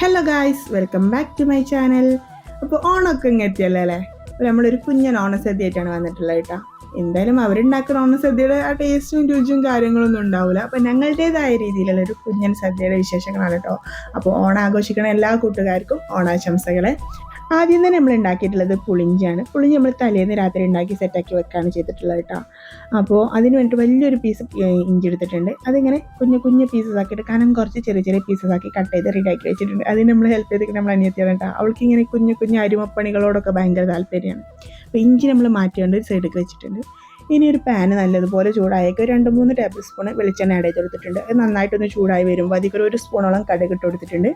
Hello guys welcome back to my channel അപ്പോൾ ഓണമൊക്കെ ഇങ്ങ് എത്തിയല്ലോ അല്ലേ? അപ്പോൾ നമ്മളൊരു കുഞ്ഞൻ ഓണസദ്യ ആയിട്ടാണ് വന്നിട്ടുള്ളത് കേട്ടോ. എന്തായാലും അവരുണ്ടാക്കുന്ന ഓണസദ്യയുടെ ആ ടേസ്റ്റും രുചിയും കാര്യങ്ങളൊന്നും ഉണ്ടാവില്ല അപ്പോൾ ഞങ്ങളുടേതായ രീതിയിലുള്ള ഒരു കുഞ്ഞൻ സദ്യയുടെ വിശേഷങ്ങളാണ് കേട്ടോ. അപ്പോൾ ഓണം ആഘോഷിക്കുന്ന എല്ലാ കൂട്ടുകാർക്കും ഓണാശംസകളെ. ആദ്യം തന്നെ നമ്മൾ ഉണ്ടാക്കിയിട്ടുള്ളത് പുളിഞ്ചാണ് പുളിഞ്ചി നമ്മൾ തലേന്ന് രാത്രി ഉണ്ടാക്കി സെറ്റാക്കി വെക്കുകയാണ് ചെയ്തിട്ടുള്ളത് കേട്ടോ അപ്പോൾ അതിന് വേണ്ടിയിട്ട് വലിയൊരു പീസ് ഇഞ്ചി എടുത്തിട്ടുണ്ട്. അതിങ്ങനെ കുഞ്ഞു കുഞ്ഞു പീസസ് ആക്കിയിട്ട് കനം കുറച്ച് ചെറിയ ചെറിയ പീസസ് ആക്കി കട്ട് ചെയ്ത് റെഡി ആക്കി വെച്ചിട്ടുണ്ട്. അതിന് നമ്മൾ ഹെൽപ്പ് ചെയ്തിട്ട് നമ്മൾ അനിയത്തിയാണ് കേട്ടോ അവൾക്ക് ഇങ്ങനെ കുഞ്ഞു കുഞ്ഞു അരിമപ്പണികളോടൊക്കെ ഭയങ്കര താല്പര്യമാണ്. അപ്പോൾ ഇഞ്ചി നമ്മൾ മാറ്റിക്കൊണ്ട് ഒരു സൈഡിലേക്ക് വെച്ചിട്ടുണ്ട്. ഇനി ഒരു പാന് നല്ലതുപോലെ ചൂടായേക്ക് രണ്ട് മൂന്ന് ടേബിൾ സ്പൂൺ വെളിച്ചെണ്ണ ആഡ് ചെയ്ത് കൊടുത്തിട്ടുണ്ട്. അത് നന്നായിട്ടൊന്ന് ചൂടായി വരുമ്പോൾ അധികം ഒരു സ്പൂണോളം കടുക് ഇട്ട് കൊടുത്തിട്ടുണ്ട്.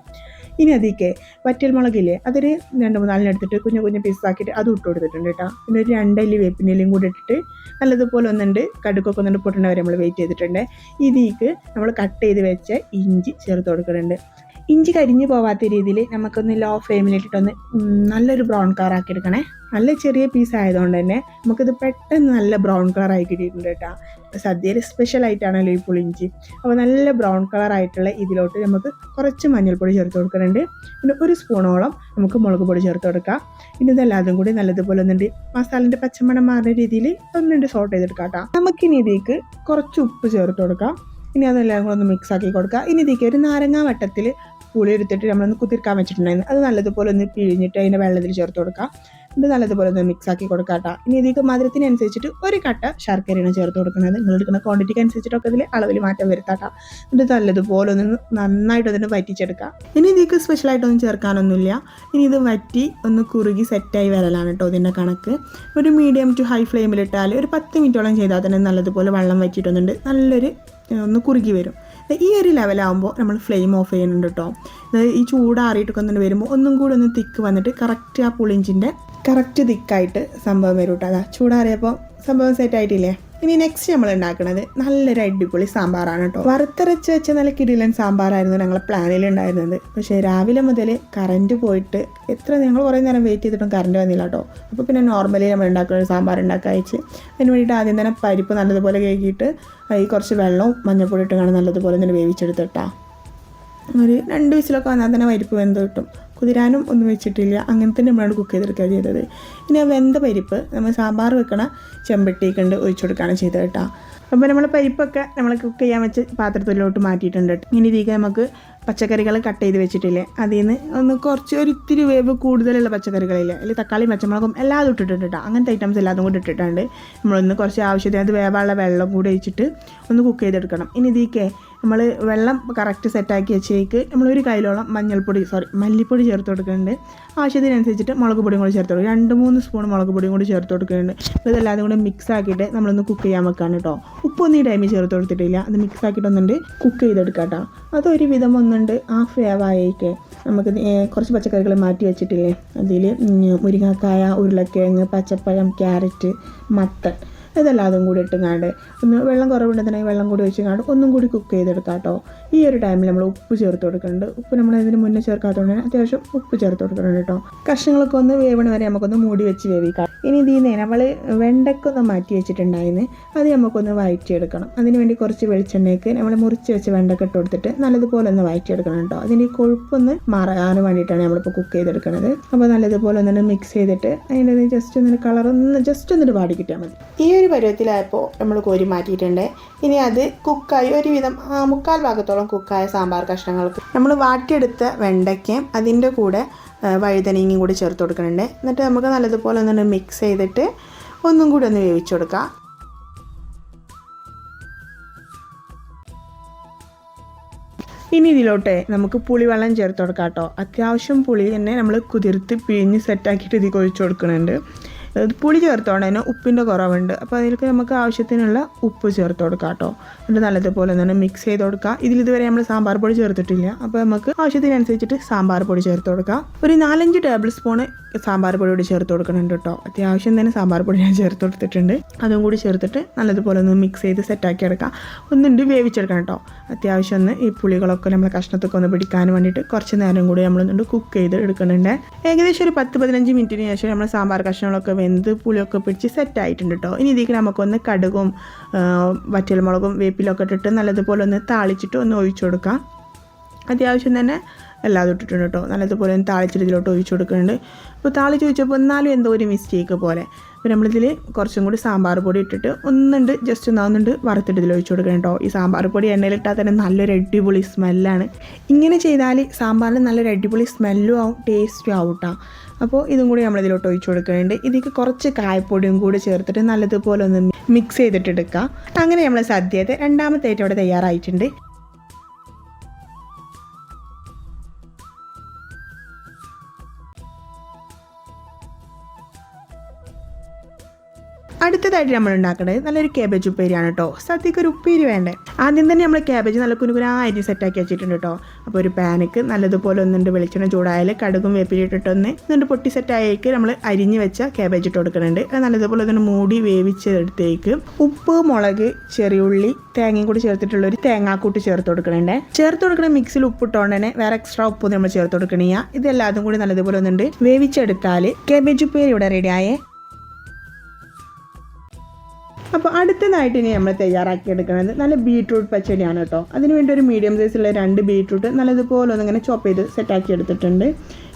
ഇനി അതിക്ക് വറ്റൽ മുളകില്ലേ അതൊരു രണ്ട് മൂന്നാലിന് എടുത്തിട്ട് കുഞ്ഞു കുഞ്ഞു പീസാക്കിയിട്ട് അത് ഇട്ട് കൊടുത്തിട്ടുണ്ട് കേട്ടോ. പിന്നെ ഒരു രണ്ടല്ലി വേപ്പിനെല്ലും കൂടി ഇട്ടിട്ട് നല്ലതുപോലെ ഒന്നുണ്ട് കടുക്കൊക്കെ ഒന്നുണ്ട് പൊട്ടണ വരെ നമ്മൾ വെയിറ്റ് ചെയ്തിട്ടുണ്ട്. ഇതിക്ക് നമ്മൾ കട്ട് ചെയ്ത് വെച്ച ഇഞ്ചി ചേർത്ത് കൊടുക്കുന്നുണ്ട്. ഇഞ്ചി കരിഞ്ഞു പോവാത്ത രീതിയിൽ നമുക്കൊന്ന് ലോ ഫ്ലെയിമിലിട്ടിട്ടൊന്ന് നല്ലൊരു ബ്രൗൺ കളർ ആക്കി എടുക്കണേ. നല്ല ചെറിയ പീസ് ആയതുകൊണ്ട് തന്നെ നമുക്കിത് പെട്ടെന്ന് നല്ല ബ്രൗൺ കളർ ആയി കിട്ടിയിട്ടുണ്ട് കേട്ടോ. സദ്യയിൽ സ്പെഷ്യൽ ആയിട്ടാണല്ലോ ഈ പുളിഞ്ചി അപ്പോൾ നല്ല ബ്രൗൺ കളർ ആയിട്ടുള്ള ഇതിലോട്ട് നമുക്ക് കുറച്ച് മഞ്ഞൾപ്പൊടി ചേർത്ത് കൊടുക്കുന്നുണ്ട്. പിന്നെ ഒരു സ്പൂണോളം നമുക്ക് മുളക് പൊടി ചേർത്ത് കൊടുക്കാം. ഇനി ഇതെല്ലാതും കൂടി നല്ലതുപോലെ ഒന്നുണ്ട്. മസാലന്റെ പച്ചമണം മാറുന്ന രീതിയിൽ ഒന്നുണ്ട് സോട്ട് ചെയ്തെടുക്കാം കേട്ടോ. നമുക്കിനി ഇതിലേക്ക് കുറച്ച് ഉപ്പ് ചേർത്ത് കൊടുക്കാം. ഇനി അതെല്ലാം കൂടെ ഒന്ന് മിക്സ് ആക്കി കൊടുക്കുക ഇനി ഇതിലേക്ക് ഒരു നാരങ്ങ വട്ടത്തിൽ പുളി എടുത്തിട്ട് നമ്മളൊന്ന് കുതിർക്കാൻ വെച്ചിട്ടുണ്ടായിരുന്നു. അത് നല്ലതുപോലെ ഒന്ന് പിഴിഞ്ഞിട്ട് അതിന്റെ വെള്ളത്തിൽ ചേർത്ത് കൊടുക്കാം. ഇത് നല്ലതുപോലെ ഒന്ന് മിക്സ് ആക്കി കൊടുക്കുക കേട്ടോ. ഇനി ഇതിലേക്ക് മധുരത്തിനനുസരിച്ചിട്ട് ഒരു കട്ട ശർക്കരയാണ് ചേർത്ത് കൊടുക്കുന്നത്. നിങ്ങൾ എടുക്കുന്ന ക്വാണ്ടിറ്റിക്ക് അനുസരിച്ചിട്ടൊക്കെ ഇതിൽ അളവിൽ മാറ്റം വരുത്താട്ടോ ഇത് നല്ലതുപോലെ ഒന്ന് നന്നായിട്ട് അതിന് വറ്റിച്ചെടുക്കുക ഇനി ഇതിക്ക് സ്പെഷ്യലായിട്ടൊന്നും ചേർക്കാനൊന്നുമില്ല. ഇനി ഇത് വറ്റി ഒന്ന് കുറുകി സെറ്റായി വരലാണ് കേട്ടോ ഇതിന്റെ കണക്ക്. ഒരു മീഡിയം ടു ഹൈ ഫ്ലെയിമിലിട്ടാൽ ഒരു പത്ത് മിനിറ്റോളം ചെയ്താൽ തന്നെ നല്ലതുപോലെ വെള്ളം വറ്റിയിട്ടൊന്നുണ്ട്. നല്ലൊരു ഒന്ന് കുറുകി വരും. ഈ ഒരു ലെവലാകുമ്പോൾ നമ്മൾ ഫ്ലെയിം ഓഫ് ചെയ്യുന്നുണ്ട് കേട്ടോ ഈ ചൂടാറിയിട്ടൊക്കെ ഒന്ന് വരുമ്പോൾ ഒന്നും കൂടി ഒന്ന് തിക്ക് വന്നിട്ട് കറക്റ്റ് ആ പുളിഞ്ചിന്റെ കറക്റ്റ് തിക്കായിട്ട് സംഭവം വരും കേട്ടോ അതാ ചൂടാറിയപ്പോൾ സംഭവം സെറ്റ് ആയിട്ടില്ലേ? ഇനി നെക്സ്റ്റ് നമ്മൾ ഉണ്ടാക്കുന്നത് നല്ലൊരു അടിപൊളി സാമ്പാറാണ് കേട്ടോ വറുത്തരച്ച് വെച്ച നല്ല കിടിലൻ സാമ്പാറായിരുന്നു ഞങ്ങൾ പ്ലാനിൽ ഉണ്ടായിരുന്നത് പക്ഷേ രാവിലെ മുതൽ കറണ്ട് പോയിട്ട് എത്ര ഞങ്ങൾ കുറേ നേരം വെയിറ്റ് ചെയ്തിട്ടും കറണ്ട് വന്നില്ല കേട്ടോ അപ്പോൾ പിന്നെ നോർമലി നമ്മൾ ഉണ്ടാക്കുന്ന ഒരു സാമ്പാർ ഉണ്ടാക്കി അയച്ച് അതിന് വേണ്ടിയിട്ട് ആദ്യം തന്നെ പരിപ്പ് നല്ലതുപോലെ കഴുകിയിട്ട് ഈ കുറച്ച് വെള്ളവും മഞ്ഞൾപ്പൊടി ഇട്ട് കാണാൻ നല്ലതുപോലെ തന്നെ വേവിച്ചെടുത്തിട്ടാ ഒരു രണ്ട് വിസിലൊക്കെ വന്നാൽ തന്നെ പരിപ്പ് വെന്ത് കിട്ടും. കുതിരാനും ഒന്നും വെച്ചിട്ടില്ല. അങ്ങനെ തന്നെ നമ്മളാണ് കുക്ക് ചെയ്തെടുക്കുക ചെയ്തത്. ഇനി ആ വെന്ത പരിപ്പ് നമ്മൾ സാമ്പാർ വെക്കണ ചെമ്പട്ടിക്കണ്ട് ഒഴിച്ചു കൊടുക്കുകയാണ് ചെയ്തത് കേട്ടോ. അപ്പോൾ നമ്മൾ പരിപ്പൊക്കെ നമ്മൾ കുക്ക് ചെയ്യാൻ വെച്ച് പാത്രത്തിലോട്ട് മാറ്റിയിട്ടുണ്ട് ഇനി ഇതിലേക്ക് നമുക്ക് പച്ചക്കറികൾ കട്ട് ചെയ്ത് വെച്ചിട്ടില്ലേ? അതിൽ നിന്ന് ഒന്ന് കുറച്ച് ഒരു ഇത്തിരി വേവ് കൂടുതലുള്ള പച്ചക്കറികളില്ലേ അല്ലെങ്കിൽ തക്കാളി പച്ചമുളകും എല്ലാം ഇട്ടിട്ടുണ്ട് കേട്ടോ. അങ്ങനത്തെ ഐറ്റംസ് എല്ലാം കൂടി ഇട്ടിട്ടുണ്ട്. നമ്മളൊന്ന് കുറച്ച് ആവശ്യത്തിന് അത് വേവാനുള്ള വെള്ളം കൂടി ഒഴിച്ചിട്ട് ഒന്ന് കുക്ക് ചെയ്തെടുക്കണം. ഇനി ഇതിലേക്ക് നമ്മൾ വെള്ളം കറക്റ്റ് സെറ്റാക്കി വെച്ചേക്ക്. നമ്മൾ ഒരു കയ്യിലോളം മഞ്ഞൾപ്പൊടി സോറി മല്ലിപ്പൊടി ചേർത്ത് കൊടുക്കുന്നുണ്ട്. ആവശ്യത്തിനനുസരിച്ചിട്ട് മുളക് പൊടിയും കൂടി ചേർത്ത് കൊടുക്കും. രണ്ട് മൂന്ന് സ്പൂൺ മുളക് പൊടിയും കൂടി ചേർത്ത് കൊടുക്കുന്നുണ്ട്. അപ്പോൾ ഇതെല്ലാം കൂടി മിക്സ് ആക്കിയിട്ട് നമ്മളൊന്ന് കുക്ക് ചെയ്യാൻ വെക്കാണ് കേട്ടോ. ഉപ്പൊന്നും ഈ ടൈമിൽ ചേർത്ത് കൊടുത്തിട്ടില്ല. അത് മിക്സ് ആക്കിയിട്ടൊന്നുണ്ട് കുക്ക് ചെയ്തെടുക്കാം കേട്ടോ. അതൊരു വിധം ഒന്നുണ്ട്. ഹാഫ് വേവായേക്ക് നമുക്ക് കുറച്ച് പച്ചക്കറികൾ മാറ്റി വെച്ചിട്ടില്ലേ? അതിൽ മുരിങ്ങക്കായ ഉരുളക്കിഴങ്ങ് പച്ചപ്പഴം ക്യാരറ്റ് മത്തൻ ഇതെല്ലാതും കൂടി ഇട്ടുങ്ങാണ്ട് ഒന്ന് വെള്ളം കുറവുണ്ടെന്നുണ്ടെങ്കിൽ വെള്ളം കൂടി ഒഴിച്ചുങ്ങാണ്ട് ഒന്നും കൂടി കുക്ക് ചെയ്തെടുക്കാം കേട്ടോ ഈ ഒരു ടൈമിൽ നമ്മൾ ഉപ്പ് ചേർത്ത് കൊടുക്കുന്നുണ്ട്. ഉപ്പ് നമ്മൾ ഇതിന് മുന്നേ ചേർക്കാത്തതുകൊണ്ട് അത്യാവശ്യം ഉപ്പ് ചേർത്ത് കൊടുക്കുന്നുണ്ട് കേട്ടോ കഷ്ണങ്ങളൊക്കെ ഒന്ന് വേവണ വരെ നമുക്കൊന്ന് മൂടി വെച്ച് വേവിക്കാം. ഇനി ഇതിൽ നമ്മൾ വെണ്ടക്കൊന്ന് മാറ്റി വെച്ചിട്ടുണ്ടായിരുന്നു അത് നമുക്കൊന്ന് വഴറ്റിയെടുക്കണം അതിന് വേണ്ടി കുറച്ച് വെളിച്ചെണ്ണയ്ക്ക് നമ്മൾ മുറിച്ച് വെച്ച് വെണ്ടക്ക ഇട്ട് കൊടുത്തിട്ട് നല്ലതുപോലെ ഒന്ന് വഴറ്റിയെടുക്കണം കേട്ടോ ഈ കൊഴുപ്പൊന്ന് മാറാൻ വേണ്ടിയിട്ടാണ് നമ്മളിപ്പോൾ കുക്ക് ചെയ്തെടുക്കുന്നത് അപ്പോൾ നല്ലതുപോലെ ഒന്ന് മിക്സ് ചെയ്തിട്ട് അതിന്റെ ജസ്റ്റ് ഒന്ന് കളർ ഒന്ന് ജസ്റ്റ് ഒന്നിട്ട് പാടി കിട്ടിയാൽ മതി. ഈ പരുവത്തിലായപ്പോൾ നമ്മൾ കോരി മാറ്റിയിട്ടുണ്ട്. ഇനി അത് കുക്കായി ഒരുവിധം മുക്കാൽ ഭാഗത്തോളം കുക്കായ സാമ്പാർ കഷ്ണങ്ങൾക്ക് നമ്മൾ വാട്ടിയെടുത്ത വെണ്ടയ്ക്കയും അതിന്റെ കൂടെ വഴുതനങ്ങയും കൂടി ചേർത്ത് കൊടുക്കുന്നുണ്ട്. എന്നിട്ട് നമുക്ക് നല്ലതുപോലെ ഒന്ന് മിക്സ് ചെയ്തിട്ട് ഒന്നും കൂടി ഒന്ന് വേവിച്ചു കൊടുക്കാം. ഇനി ഇതിലോട്ടെ നമുക്ക് പുളിവെള്ളം ചേർത്ത് കൊടുക്കാം കേട്ടോ. അത്യാവശ്യം പുളി തന്നെ നമ്മൾ കുതിർത്ത് പിഴിഞ്ഞ് സെറ്റാക്കിയിട്ട് ഇതിൽ കൊഴിച്ചു കൊടുക്കുന്നുണ്ട്. പുളി ചേർത്തോണ്ട് ഉപ്പിന്റെ കുറവുണ്ട്. അപ്പോൾ അതിലേക്ക് നമുക്ക് ആവശ്യത്തിനുള്ള ഉപ്പ് ചേർത്ത് കൊടുക്കാം കേട്ടോ. എന്നിട്ട് നല്ലതുപോലെ തന്നെ മിക്സ് ചെയ്ത് കൊടുക്കുക ഇതിൽ ഇതുവരെ നമ്മൾ സാമ്പാർ പൊടി ചേർത്തിട്ടില്ല. അപ്പോൾ നമുക്ക് ആവശ്യത്തിനനുസരിച്ചിട്ട് സാമ്പാർ പൊടി ചേർത്ത് കൊടുക്കാം. ഒരു നാലഞ്ച് ടേബിൾ സ്പൂണ് സാമ്പാർ കൂടി ചേർത്ത് കൊടുക്കുന്നുണ്ട് കേട്ടോ. അത്യാവശ്യം തന്നെ സാമ്പാർ പൊടി ഞാൻ ചേർത്ത് കൊടുത്തിട്ടുണ്ട്. അതും കൂടി ചേർത്തിട്ട് നല്ലതുപോലെ ഒന്ന് മിക്സ് ചെയ്ത് സെറ്റാക്കി എടുക്കാം. ഒന്നുണ്ട് വേവിച്ചെടുക്കണം കേട്ടോ. അത്യാവശ്യം ഒന്ന് ഈ പുളികളൊക്കെ നമ്മൾ കഷ്ണത്തൊക്കെ ഒന്ന് പിടിക്കാൻ വേണ്ടിയിട്ട് കുറച്ച് നേരം കൂടി നമ്മളൊന്നുണ്ട് കുക്ക് ചെയ്ത് എടുക്കുന്നുണ്ട് ഏകദേശം ഒരു പത്ത് പതിനഞ്ച് മിനിറ്റിന് ശേഷം നമ്മൾ സാമ്പാർ കഷ്ണങ്ങളൊക്കെ വെന്ത് പുളിയൊക്കെ പിടിച്ച് സെറ്റായിട്ടുണ്ട് കേട്ടോ. ഇനി ഇതിലേക്ക് നമുക്കൊന്ന് കടുകും വറ്റൽമുളകും വേപ്പിലൊക്കെ ഇട്ടിട്ട് നല്ലതുപോലെ ഒന്ന് താളിച്ചിട്ട് ഒന്ന് ഒഴിച്ചു കൊടുക്കാം. അത്യാവശ്യം തന്നെ എല്ലാതും ഇട്ടിട്ടുണ്ട് കേട്ടോ നല്ലതുപോലെ ഒന്ന് താളിച്ചിട്ട് ഇതിലോട്ട് ഒഴിച്ചു കൊടുക്കുന്നുണ്ട്. അപ്പോൾ താളിച്ച് ചോദിച്ചപ്പോൾ എന്നാലും എന്തോ ഒരു മിസ്റ്റേക്ക് പോലെ. അപ്പോൾ നമ്മളിതിൽ കുറച്ചും കൂടി സാമ്പാർ പൊടി ഇട്ടിട്ട് ഒന്നുണ്ട് ജസ്റ്റ് ഒന്നാവുന്നുണ്ട് വറുത്തിട്ട് ഇതിൽ ഒഴിച്ചു കൊടുക്കണം കേട്ടോ ഈ സാമ്പാർ പൊടി എണ്ണയിലിട്ടാൽ തന്നെ നല്ലൊരു അടിപൊളി സ്മെല്ലാണ്. ഇങ്ങനെ ചെയ്താൽ സാമ്പാറിന് നല്ലൊരു അടിപൊളി സ്മെല്ലും ആവും ടേസ്റ്റും ആവും കേട്ടോ അപ്പോൾ ഇതും കൂടി നമ്മളിതിലോട്ട് ഒഴിച്ചു കൊടുക്കുന്നുണ്ട്. ഇതിലേക്ക് കുറച്ച് കായപ്പൊടിയും കൂടി ചേർത്തിട്ട് നല്ലതുപോലെ ഒന്ന് മിക്സ് ചെയ്തിട്ട് എടുക്കുക അങ്ങനെ നമ്മൾ സദ്യത്തെ രണ്ടാമത്തെ ഇവിടെ തയ്യാറായിട്ടുണ്ട്. അടുത്തതായിട്ട് നമ്മൾ ഉണ്ടാക്കേണ്ടത് നല്ലൊരു ക്യാബേജ് ഉപ്പേരിയാണ് കേട്ടോ സദ്യക്ക് ഒരു ഉപ്പേരി വേണ്ടേ? ആദ്യം തന്നെ നമ്മൾ ക്യാബേജ് നല്ല കുനുകുനായിട്ട് സെറ്റാക്കി വെച്ചിട്ടുണ്ട് കേട്ടോ അപ്പോൾ ഒരു പാനക്ക് നല്ലതുപോലെ ഒന്നുണ്ട് വെളിച്ചെണ്ണ ചൂടായാൽ കടുകും വേപ്പിലിട്ടിട്ടൊന്ന് എന്നിട്ട് പൊട്ടി സെറ്റായേക്ക് നമ്മൾ അരിഞ്ഞ് വെച്ച ക്യാബേജ് ഇട്ട് കൊടുക്കുന്നുണ്ട്. അത് നല്ലതുപോലെ ഒന്ന് മൂടി വേവിച്ചെടുത്തേക്ക് ഉപ്പ് മുളക് ചെറിയുള്ളി തേങ്ങയും കൂടി ചേർത്തിട്ടുള്ള ഒരു തേങ്ങാക്കൂട്ട് ചേർത്ത് കൊടുക്കണേ ചേർത്ത് കൊടുക്കുന്ന മിക്സിൽ ഉപ്പിട്ടോണ്ട് തന്നെ വേറെ എക്സ്ട്രാ ഉപ്പ് നമ്മൾ ചേർത്ത് കൊടുക്കണേ ഇതെല്ലാതും കൂടി നല്ലതുപോലെ ഒന്നുണ്ട് വേവിച്ചെടുത്താൽ ക്യാബേജ് ഉപ്പേരി ഇവിടെ റെഡിയായേ അപ്പോൾ അടുത്തതായിട്ട് ഇനി നമ്മൾ തയ്യാറാക്കി എടുക്കുന്നത് നല്ല ബീട്രൂട്ട് പച്ചടിയാണ് കേട്ടോ. അതിന് വേണ്ടി ഒരു മീഡിയം സൈസുള്ള രണ്ട് ബീട്രൂട്ട് നല്ലതുപോലെ ഒന്നിങ്ങനെ ചോപ്പ് ചെയ്ത് സെറ്റാക്കി എടുത്തിട്ടുണ്ട്.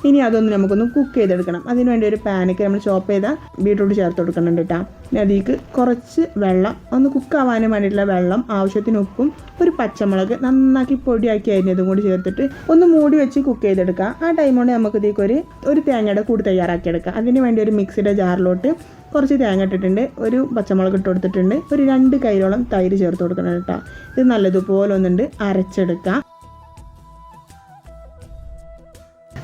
ഇനി അതൊന്ന് നമുക്കൊന്ന് കുക്ക് ചെയ്തെടുക്കണം. അതിന് വേണ്ടി ഒരു പാനക്ക് നമ്മൾ ചോപ്പ് ചെയ്ത ബീട്രൂട്ട് ചേർത്ത് കൊടുക്കുന്നുണ്ട് കേട്ടോ പിന്നെ അതിലേക്ക് കുറച്ച് വെള്ളം ഒന്ന് കുക്കാവാനും വേണ്ടിയിട്ടുള്ള വെള്ളം ആവശ്യത്തിന് ഉപ്പും ഒരു പച്ചമുളക് നന്നാക്കി പൊടിയാക്കി അരിഞ്ഞതും കൂടി ചേർത്തിട്ട് ഒന്ന് മൂടി വെച്ച് കുക്ക് ചെയ്തെടുക്കുക. ആ ടൈം കൊണ്ട് നമുക്ക് ഇതിലേക്ക് ഒരു ഒരു തേങ്ങയുടെ കൂട് തയ്യാറാക്കി എടുക്കാം അതിന് വേണ്ടി ഒരു മിക്സിയുടെ ജാറിലോട്ട് കുറച്ച് തേങ്ങ ഇട്ടിട്ടുണ്ട് ഒരു പച്ചമുളക് ഇട്ട് കൊടുത്തിട്ടുണ്ട് ഒരു രണ്ട് കൈരോളം തൈര് ചേർത്ത് കൊടുക്കണം കേട്ടോ ഇത് നല്ലതുപോലെ ഒന്നുണ്ട് അരച്ചെടുക്കാം.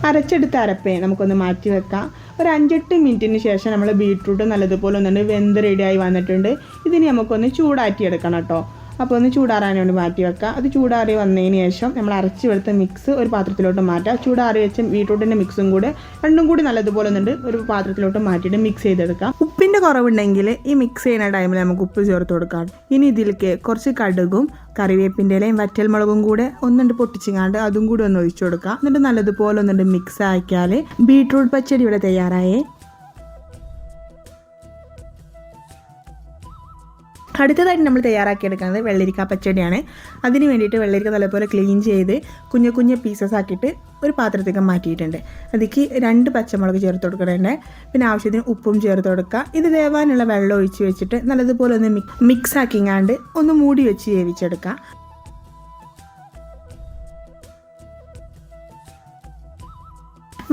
അരച്ചെടുത്ത അരപ്പേ നമുക്കൊന്ന് മാറ്റി വെക്കാം. ഒരു അഞ്ചെട്ട് മിനിറ്റിന് ശേഷം നമ്മൾ ബീട്രൂട്ട് നല്ലതുപോലെ ഒന്നുണ്ട് വെന്ത് റെഡിയായി വന്നിട്ടുണ്ട്. ഇതിന് നമുക്കൊന്ന് ചൂടാറ്റി എടുക്കണം കേട്ടോ. അപ്പോൾ ഒന്ന് ചൂടാറാൻ വേണ്ടി മാറ്റി വെക്കുക. അത് ചൂടാറി വന്നതിന് ശേഷം നമ്മൾ അരച്ച് വെളുത്ത മിക്സ് ഒരു പാത്രത്തിലോട്ട് മാറ്റുക. ചൂടാറി വെച്ച ബീട്രൂട്ടിന്റെ മിക്സും കൂടെ രണ്ടും കൂടി നല്ലതുപോലെ ഒന്നുണ്ട്. ഒരു പാത്രത്തിലോട്ട് മാറ്റിയിട്ട് മിക്സ് ചെയ്തെടുക്കാം. ഉപ്പിന്റെ കുറവുണ്ടെങ്കിൽ ഈ മിക്സ് ചെയ്യുന്ന ടൈമിൽ നമുക്ക് ഉപ്പ് ചേർത്ത് കൊടുക്കാം. ഇനി ഇതിലേക്ക് കുറച്ച് കടുകും കറിവേപ്പിന്റെ ഇലയും വറ്റൽമുളകും കൂടെ ഒന്നുണ്ട് പൊട്ടിച്ചിങ്ങാണ്ട് അതും കൂടി ഒന്ന് ഒഴിച്ചു കൊടുക്കാം. എന്നിട്ട് നല്ലതുപോലെ ഒന്നുണ്ട് മിക്സ് ആക്കിയാൽ ബീട്രൂട്ട് പച്ചടി ഇവിടെ തയ്യാറായേ. അടുത്തതായിട്ട് നമ്മൾ തയ്യാറാക്കിയെടുക്കുന്നത് വെള്ളരിക്ക പച്ചടിയാണ്. അതിന് വേണ്ടിയിട്ട് വെള്ളരിക്ക നല്ലപോലെ ക്ലീൻ ചെയ്ത് കുഞ്ഞു കുഞ്ഞു പീസസ് ആക്കിയിട്ട് ഒരു പാത്രത്തേക്ക് മാറ്റിയിട്ടുണ്ട്. അതിലേക്ക് രണ്ട് പച്ചമുളക് ചേർത്ത് കൊടുക്കണേ പിന്നെ ആവശ്യത്തിന് ഉപ്പും ചേർത്ത് കൊടുക്കുക. ഇത് വേവാനുള്ള വെള്ളം ഒഴിച്ച് വെച്ചിട്ട് നല്ലതുപോലെ ഒന്ന് മിക്സ് ആക്കിങ്ങാണ്ട് ഒന്ന് മൂടി വെച്ച് വേവിച്ചെടുക്കുക.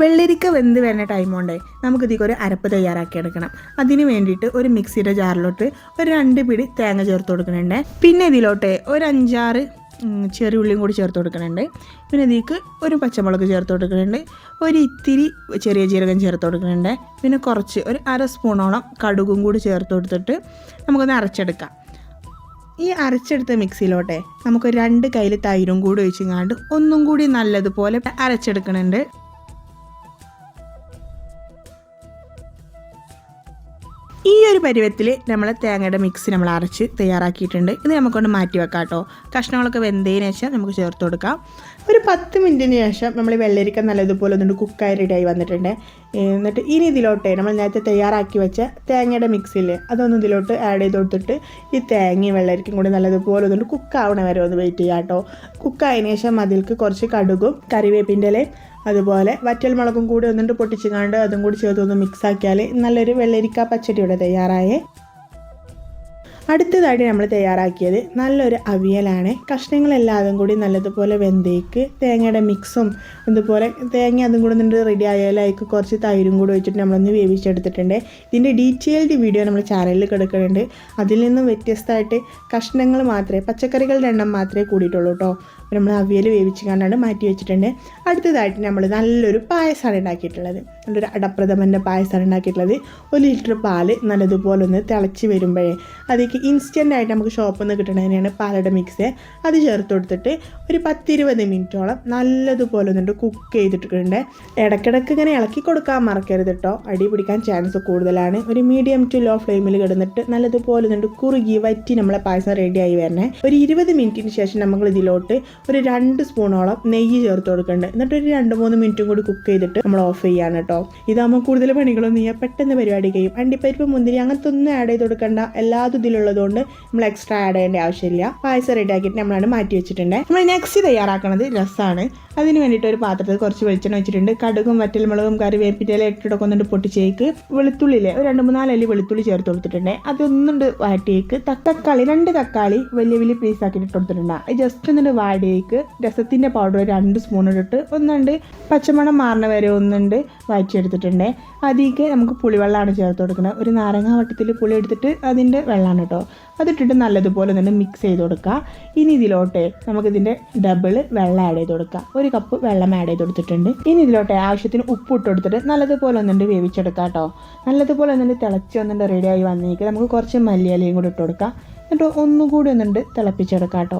വെള്ളരിക്ക വെന്ത് വരുന്ന ടൈം കൊണ്ടേ നമുക്ക് ഇതിലേക്ക് ഒരു അരപ്പ് തയ്യാറാക്കി എടുക്കണം. അതിന് വേണ്ടിയിട്ട് ഒരു മിക്സിയുടെ ജാറിലോട്ട് ഒരു രണ്ട് പിടി തേങ്ങ ചേർത്ത് കൊടുക്കുന്നുണ്ട്. പിന്നെ ഇതിലോട്ട് ഒരു അഞ്ചാറ് ചെറിയ ഉള്ളിയും കൂടി ചേർത്ത് കൊടുക്കുന്നുണ്ട്. പിന്നെ ഇതിക്ക് ഒരു പച്ചമുളക് ചേർത്ത് കൊടുക്കുന്നുണ്ട്. ഒരു ഇത്തിരി ചെറിയ ജീരകം ചേർത്ത് കൊടുക്കുന്നുണ്ട്. പിന്നെ കുറച്ച് ഒരു അര സ്പൂണോളം കടുകും കൂടി ചേർത്ത് കൊടുത്തിട്ട് നമുക്കൊന്ന് അരച്ചെടുക്കാം. ഈ അരച്ചെടുത്ത മിക്സിയിലോട്ടെ നമുക്ക് രണ്ട് കയ്യിൽ തൈരും കൂടി ഒഴിച്ചിങ്ങാണ്ട് ഒന്നും കൂടി നല്ലതുപോലെ അരച്ചെടുക്കുന്നുണ്ട്. ഈ ഒരു പരുവത്തിൽ നമ്മൾ തേങ്ങയുടെ മിക്സ് നമ്മൾ അരച്ച് തയ്യാറാക്കിയിട്ടുണ്ട്. ഇത് നമുക്കൊന്ന് മാറ്റി വെക്കാം കേട്ടോ. കഷ്ണങ്ങളൊക്കെ വെന്തതിന് ശേഷം നമുക്ക് ചേർത്ത് കൊടുക്കാം. ഒരു പത്ത് മിനിറ്റിന് ശേഷം നമ്മൾ വെള്ളരിക്ക നല്ലതുപോലെ ഒന്നുകൊണ്ട് കുക്കായി റെഡിയായി വന്നിട്ടുണ്ട്. എന്നിട്ട് ഇനി ഇതിലോട്ട് നമ്മൾ നേരത്തെ തയ്യാറാക്കി വെച്ച തേങ്ങയുടെ മിക്സിൽ അതൊന്ന് ഇതിലോട്ട് ആഡ് ചെയ്ത് കൊടുത്തിട്ട് ഈ തേങ്ങയും വെള്ളരിക്കും കൂടി നല്ലതുപോലെ ഒന്നുകൊണ്ട് കുക്കാവണ വരെ ഒന്ന് വെയിറ്റ് ചെയ്യാം കേട്ടോ. കുക്കായതിനു ശേഷം അതിൽക്ക് കുറച്ച് കടുകും കറിവേപ്പിന്റെ ഇലയും അതുപോലെ വറ്റൽ മുളകും കൂടി ഒന്നിട്ട് പൊട്ടിച്ചുകാണ്ട് അതും കൂടി ചേർത്ത് ഒന്ന് മിക്സ് ആക്കിയാൽ നല്ലൊരു വെള്ളരിക്ക പച്ചടിയുടെ തയ്യാറായേ. അടുത്തതായിട്ട് നമ്മൾ തയ്യാറാക്കിയത് നല്ലൊരു അവിയലാണ്. കഷ്ണങ്ങളെല്ലാതും കൂടി നല്ലതുപോലെ വെന്തേക്ക് തേങ്ങയുടെ മിക്സും അതുപോലെ തേങ്ങ അതും കൂടെ നിന്നിട്ട് റെഡി ആയാലേക്ക് കുറച്ച് തൈരും കൂടി വെച്ചിട്ട് നമ്മളൊന്ന് വേവിച്ചെടുത്തിട്ടുണ്ട്. ഇതിന്റെ ഡീറ്റെയിൽഡ് വീഡിയോ നമ്മൾ ചാനലിൽ കിടക്കുന്നുണ്ട്. അതിൽ നിന്നും വ്യത്യസ്തമായിട്ട് കഷ്ണങ്ങൾ മാത്രമേ പച്ചക്കറികളുടെ എണ്ണം മാത്രമേ കൂടിയിട്ടുള്ളൂ കേട്ടോ നമ്മൾ അവിയൽ വേവിച്ച് കണ്ടാണ് മാറ്റി വെച്ചിട്ടുണ്ട്. അടുത്തതായിട്ട് നമ്മൾ നല്ലൊരു പായസമാണ് ഉണ്ടാക്കിയിട്ടുള്ളത്. നല്ലൊരു അടപ്രഥമന്റെ പായസമാണ് ഉണ്ടാക്കിയിട്ടുള്ളത്. ഒരു ലിറ്റർ പാൽ നല്ലതുപോലെ ഒന്ന് തിളച്ച് വരുമ്പോഴേ അതിലേക്ക് ഇൻസ്റ്റന്റ് ആയിട്ട് നമുക്ക് ഷോപ്പിൽ നിന്ന് കിട്ടണതിനാണ് പാലയുടെ മിക്സ് അത് ചേർത്ത് കൊടുത്തിട്ട് ഒരു പത്തിരുപത് മിനിറ്റോളം നല്ലതുപോലെ ഒന്നിട്ട് കുക്ക് ചെയ്തിട്ടുണ്ട്. ഇടയ്ക്കിടയ്ക്ക് ഇങ്ങനെ ഇളക്കി കൊടുക്കാൻ മറക്കരുത് കേട്ടോ അടി പിടിക്കാൻ ചാൻസ് കൂടുതലാണ്. ഒരു മീഡിയം ടു ലോ ഫ്ലെയിമിൽ കിടന്നിട്ട് നല്ലതുപോലെ ഒന്നിട്ട് കുറുകി വറ്റി നമ്മളെ പായസം റെഡിയായി വരണേ. ഒരു ഇരുപത് മിനിറ്റിന് ശേഷം നമ്മൾ ഇതിലോട്ട് ഒരു രണ്ട് സ്പൂണോളം നെയ്യ് ചേർത്ത് കൊടുക്കുന്നുണ്ട്. എന്നിട്ട് ഒരു രണ്ട് മൂന്ന് മിനിറ്റും കൂടി കുക്ക് ചെയ്തിട്ട് നമ്മൾ ഓഫ് ചെയ്യാണ് കേട്ടോ ഇതാകുമ്പോൾ കൂടുതൽ പണികളൊന്നും ചെയ്യാം പെട്ടെന്ന് പരിപാടി കഴിയും അണ്ടിപ്പരിപ്പ് മുന്തിരി അങ്ങനത്തെ ഒന്നും ആഡ് ചെയ്ത് കൊടുക്കേണ്ട. എല്ലാതും ഇതിലുള്ളതുകൊണ്ട് നമ്മൾ എക്സ്ട്രാ ആഡ് ചെയ്യേണ്ട ആവശ്യമില്ല. പായസം റെഡി ആക്കിയിട്ട് നമ്മളാണ് മാറ്റി വെച്ചിട്ടുണ്ട്. നമ്മൾ നെക്സ്റ്റ് തയ്യാറാക്കുന്നത് രസമാണ് അതിന് വേണ്ടിയിട്ട് ഒരു പാത്രത്തിൽ കുറച്ച് വെളിച്ചെണ്ണ വെച്ചിട്ടുണ്ട്. കടുകും വറ്റൽമുളകും കറി ഇല ഇട്ടിട്ടൊക്കെ ഒന്നുണ്ട് പൊട്ടിച്ചേക്ക്. വെളുത്തുള്ളിയിലെ ഒരു രണ്ട് മൂന്നാൽ അല്ലി വെളുത്തുള്ളി ചേർത്ത് കൊടുത്തിട്ടുണ്ട്. അതൊന്നുണ്ട് വാട്ടിയേക്ക് തക്കാളി രണ്ട് തക്കാളി വലിയ വലിയ പീസാക്കിയിട്ട് കൊടുത്തിട്ടുണ്ട്. ജസ്റ്റ് ഒന്നുണ്ട് വാടിയേക്ക്. രസത്തിന്റെ പൗഡർ രണ്ട് സ്പൂൺ ഇട്ടിട്ട് ഒന്നുണ്ട് പച്ചമണം മാറണ വരെ ഒന്നുണ്ട് വായിച്ചെടുത്തിട്ടുണ്ട് അതിലേക്ക് നമുക്ക് പുളിവെള്ളമാണ് ചേർത്ത് കൊടുക്കുന്നത്. ഒരു നാരങ്ങ വട്ടത്തിൽ പുളി എടുത്തിട്ട് അതിന്റെ വെള്ളമാണ് കേട്ടോ. അതിട്ടിട്ട് നല്ലതുപോലെ തന്നെ മിക്സ് ചെയ്ത് കൊടുക്കുക. ഇനി ഇതിലോട്ടെ നമുക്കിതിന്റെ ഡബിൾ വെള്ളം ആഡ് ചെയ്ത് കൊടുക്കുക. ഒരു കപ്പ് വെള്ളം ആഡ് ചെയ്ത് കൊടുത്തിട്ടുണ്ട്. ഇനി ഇതിലോട്ടെ ആവശ്യത്തിന് ഉപ്പ് ഇട്ട് കൊടുത്തിട്ട് നല്ലതുപോലെ ഒന്നുണ്ട് വേവിച്ചെടുക്കുക കേട്ടോ. നല്ലതുപോലെ ഒന്നുണ്ട് തിളച്ച് ഒന്നുണ്ട് റെഡിയായി വന്നേക്ക് നമുക്ക് കുറച്ച് മല്ലിയിലയും കൂടി ഇട്ട് കൊടുക്കാം എന്നിട്ട് ഒന്നുകൂടി ഒന്നുണ്ട് തിളപ്പിച്ചെടുക്കാം കേട്ടോ.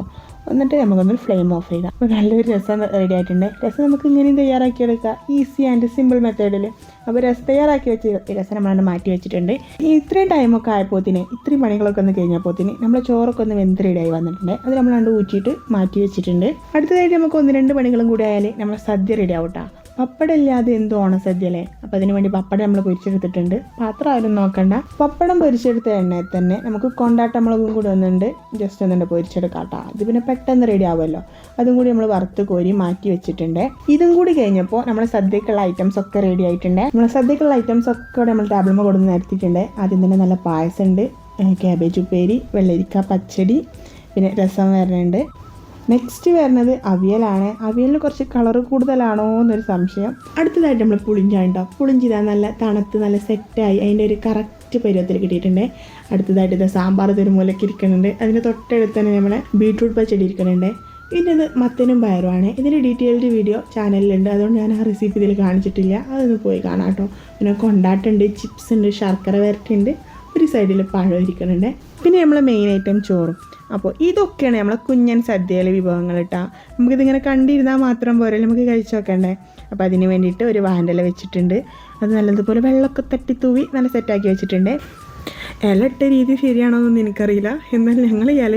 എന്നിട്ട് നമുക്കൊന്ന് ഫ്ലെയിം ഓഫ് ചെയ്യാം അപ്പോൾ നല്ലൊരു രസം റെഡി ആയിട്ടുണ്ട്. രസം നമുക്ക് ഇങ്ങനെയും തയ്യാറാക്കിയെടുക്കാം. ഈസി ആൻഡ് സിമ്പിൾ മെത്തേഡിൽ അപ്പോൾ രസം തയ്യാറാക്കി വെച്ച് രസം നമ്മളവിടെ മാറ്റി വെച്ചിട്ടുണ്ട്. ഇത്രയും ടൈമൊക്കെ ആയപ്പോത്തിന് ഇത്രയും പണികളൊക്കെ ഒന്ന് കഴിഞ്ഞപ്പോത്തിന് നമ്മളെ ചോറൊക്കെ ഒന്ന് വെന്ത് റെഡിയായി വന്നിട്ടുണ്ട്. അത് നമ്മളാണ്ട് ഊറ്റിയിട്ട് മാറ്റി വെച്ചിട്ടുണ്ട്. അടുത്തതായിട്ട് നമുക്ക് ഒന്ന് രണ്ട് പണികളും കൂടി ആയാൽ നമ്മൾ സദ്യ റെഡി ആവട്ടാ. പപ്പടം എന്തോ ഓണസദ്യ അല്ലേ? അപ്പം അതിന് വേണ്ടി പപ്പടം നമ്മൾ പൊരിച്ചെടുത്തിട്ടുണ്ട്. പാത്രം ആരും നോക്കണ്ട. പപ്പടം പൊരിച്ചെടുത്ത എണ്ണയിൽ തന്നെ നമുക്ക് കൊണ്ടാട്ട മുളകും കൂടി ഒന്നുണ്ട്. ജസ്റ്റ് ഒന്നുണ്ട് പൊരിച്ചെടുക്കാം കേട്ടോ ഇത് പിന്നെ പെട്ടെന്ന് റെഡി ആവുമല്ലോ. അതും കൂടി നമ്മൾ വറുത്ത് കോരി മാറ്റി വെച്ചിട്ടുണ്ട്. ഇതും കൂടി കഴിഞ്ഞപ്പോൾ നമ്മുടെ സദ്യക്കുള്ള ഐറ്റംസ് ഒക്കെ റെഡി ആയിട്ടുണ്ട്. നമ്മുടെ സദ്യക്കുള്ള ഐറ്റംസ് ഒക്കെ ഇവിടെ നമ്മൾ ടേബിളിൽ കൊടുന്ന് നിരത്തിയിട്ടുണ്ട് ആദ്യം തന്നെ നല്ല പായസം ഉണ്ട് ക്യാബേജ് ഉപ്പേരി വെള്ളരിക്ക പച്ചടി പിന്നെ രസം വരുന്നുണ്ട് നെക്സ്റ്റ് വരുന്നത് അവിയലാണ്. അവിയലിന് കുറച്ച് കളർ കൂടുതലാണോ എന്നൊരു സംശയം. അടുത്തതായിട്ട് നമ്മൾ പുളിഞ്ചാണ് പുളിഞ്ചിത പുളിഞ്ചി നല്ല തണുത്ത് നല്ല സെറ്റായി അതിന്റെ ഒരു കറക്റ്റ് പരുവത്തിൽ കിട്ടിയിട്ടുണ്ട്. അടുത്തതായിട്ട് ഇത് സാമ്പാർ ഒരു മൂലയ്ക്ക് ഇരിക്കുന്നുണ്ട്. അതിന്റെ തൊട്ടടുത്ത് തന്നെ നമ്മളെ ബീട്രൂട്ട് പച്ചടി ഇരിക്കുന്നുണ്ട്. പിന്നെ ഇത് മത്തനും പയറുമാണ് ഇതിന്റെ ഡീറ്റെയിൽഡ് വീഡിയോ ചാനലിലുണ്ട് അതുകൊണ്ട് ഞാൻ ആ റെസിപ്പി ഇതിൽ കാണിച്ചിട്ടില്ല. അതൊന്ന് പോയി കാണാം കേട്ടോ. പിന്നെ കൊണ്ടാട്ടുണ്ട് ചിപ്സ് ഉണ്ട് ശർക്കര വരട്ടുണ്ട് ഒരു സൈഡിൽ പഴം ഇരിക്കുന്നുണ്ട്. പിന്നെ നമ്മൾ മെയിൻ ഐറ്റം ചോറും. അപ്പോൾ ഇതൊക്കെയാണ് നമ്മളെ കുഞ്ഞൻ സദ്യയിലെ വിഭവങ്ങൾ കേട്ടോ നമുക്കിതിങ്ങനെ കണ്ടിരുന്നാൽ മാത്രം പോരെ നമുക്ക് കഴിച്ചു നോക്കണ്ടേ. അപ്പോൾ അതിന് വേണ്ടിയിട്ട് ഒരു വാൻഡല വെച്ചിട്ടുണ്ട്. അത് നല്ലതുപോലെ വെള്ളമൊക്കെ തട്ടി തൂവി നല്ല സെറ്റാക്കി വെച്ചിട്ടുണ്ട്. ഇല ഇട്ട രീതി ശരിയാണോ എന്നൊന്നും എനിക്കറിയില്ല. എന്നാൽ ഞങ്ങൾ ഇല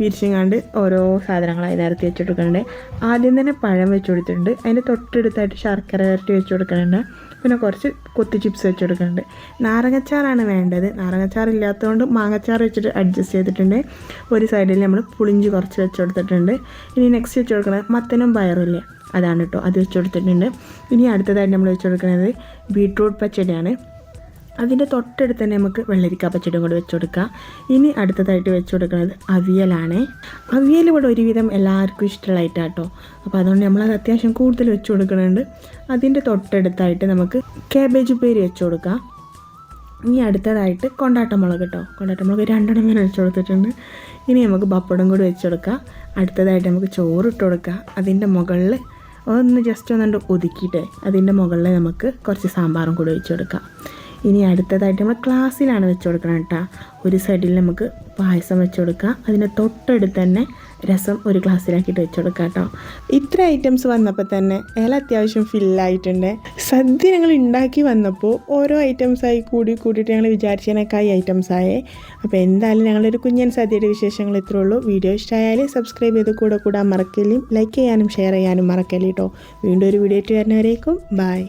വിരിച്ചങ്ങാണ്ട് ഓരോ സാധനങ്ങളായി നിരത്തി വെച്ചെടുക്കുന്നുണ്ട് ആദ്യം തന്നെ പഴം വെച്ച് കൊടുത്തിട്ടുണ്ട്. അതിന്റെ തൊട്ടടുത്തായിട്ട് ശർക്കര വരട്ടി വെച്ച് കൊടുക്കുന്നുണ്ട്. പിന്നെ കുറച്ച് കൊത്തി ചിപ്സ് വെച്ചെടുക്കുന്നുണ്ട്. നാരങ്ങച്ചാറാണ് വേണ്ടത്. നാരങ്ങച്ചാർ ഇല്ലാത്തതുകൊണ്ട് മാങ്ങച്ചാർ വെച്ചിട്ട് അഡ്ജസ്റ്റ് ചെയ്തിട്ടുണ്ട്. ഒരു സൈഡിൽ നമ്മൾ പുളിഞ്ചി കുറച്ച് വെച്ചെടുത്തിട്ടുണ്ട്. ഇനി നെക്സ്റ്റ് വെച്ച് കൊടുക്കുന്നത് മത്തനും പയറുമില്ലേ അതാണ് കേട്ടോ അത് വെച്ച് കൊടുത്തിട്ടുണ്ട് ഇനി അടുത്തതായിട്ട് നമ്മൾ വെച്ച് കൊടുക്കുന്നത് ബീട്രൂട്ട് പച്ചടിയാണ്. അതിന്റെ തൊട്ടടുത്ത് തന്നെ നമുക്ക് വെള്ളരിക്ക പച്ചടിയും കൂടി വെച്ച് കൊടുക്കുക ഇനി അടുത്തതായിട്ട് വെച്ച് കൊടുക്കുന്നത് അവിയലാണ്. അവിയൽ ഇവിടെ ഒരുവിധം എല്ലാവർക്കും ഇഷ്ടമുള്ളതായിട്ട് കേട്ടോ അപ്പോൾ അതുകൊണ്ട് നമ്മളത് അത്യാവശ്യം കൂടുതൽ വെച്ച് കൊടുക്കുന്നുണ്ട്. അതിന്റെ തൊട്ടടുത്തായിട്ട് നമുക്ക് കാബേജ് ഉപ്പേരി വെച്ച് കൊടുക്കുക ഇനി അടുത്തതായിട്ട് കൊണ്ടാട്ടമുളക് കേട്ടോ കൊണ്ടാട്ടമുളക് രണ്ടെണ്ണം വരെ വെച്ച് കൊടുത്തിട്ടുണ്ട്. ഇനി നമുക്ക് പപ്പടം കൂടി വെച്ച് കൊടുക്കുക അടുത്തതായിട്ട് നമുക്ക് ചോറ് ഇട്ട് കൊടുക്കുക അതിന്റെ മുകളിൽ ഒന്ന് ജസ്റ്റ് ഒന്നുകൊണ്ട് ഒതുക്കിയിട്ട് അതിന്റെ മുകളിൽ നമുക്ക് കുറച്ച് സാമ്പാറും കൂടി വെച്ച് കൊടുക്കാം. ഇനി അടുത്തതായിട്ട് നമ്മൾ ക്ലാസ്സിലാണ് വെച്ച് കൊടുക്കണം കേട്ടോ. ഒരു സൈഡിൽ നമുക്ക് പായസം വെച്ച് കൊടുക്കാം. അതിന്റെ തൊട്ടടുത്ത് തന്നെ രസം ഒരു ഗ്ലാസ്സിലാക്കിയിട്ട് വെച്ച് കൊടുക്കാം കേട്ടോ. ഇത്ര ഐറ്റംസ് വന്നപ്പോൾ തന്നെ ഇല അത്യാവശ്യം ഫില്ലായിട്ടുണ്ട് സദ്യ ഞങ്ങൾ ഉണ്ടാക്കി വന്നപ്പോൾ ഓരോ ഐറ്റംസായി കൂടി കൂടിയിട്ട് ഞങ്ങൾ വിചാരിച്ചതിനേക്കായി ഐറ്റംസായേ അപ്പോൾ എന്തായാലും ഞങ്ങളൊരു കുഞ്ഞൻ സദ്യയുടെ വിശേഷങ്ങൾ ഇത്രേ ഉള്ളൂ. വീഡിയോ ഇഷ്ടമായാൽ സബ്സ്ക്രൈബ് ചെയ്ത് കൂടെ കൂടാൻ മറക്കലും ലൈക്ക് ചെയ്യാനും ഷെയർ ചെയ്യാനും മറക്കല്ലേ കേട്ടോ. വീണ്ടും ഒരു വീഡിയോ ആയിട്ട് വരുന്നവരേക്കും ബൈ